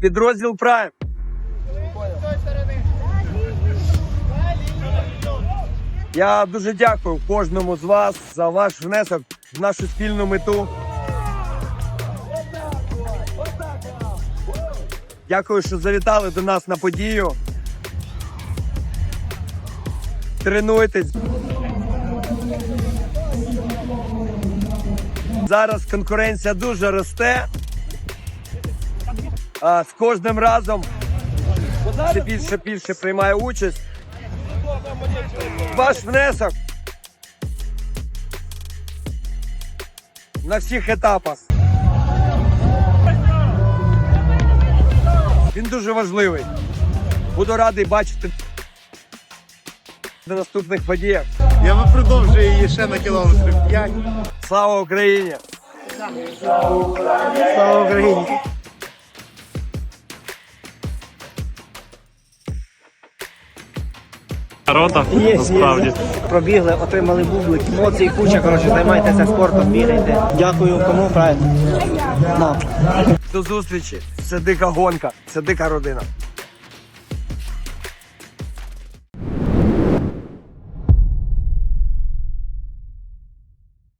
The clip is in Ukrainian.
підрозділ Прайм. Я дуже дякую кожному з вас за ваш внесок в нашу спільну мету. Дякую, що завітали до нас на подію. Тренуйтесь. Зараз конкуренція дуже росте. А, з кожним разом все більше більше приймає участь. Ваш внесок на всіх етапах. Він дуже важливий. Буду радий бачити на наступних подіях. Я би продовжую її ще на кілометрів 5. Слава Україні! Слава Україні! Рота, насправді. Пробігли, отримали бублик. Емоції куча, коротше, займайтеся спортом, бігайте. Дякую, кому правильно. До зустрічі! Це дика гонка, це дика родина.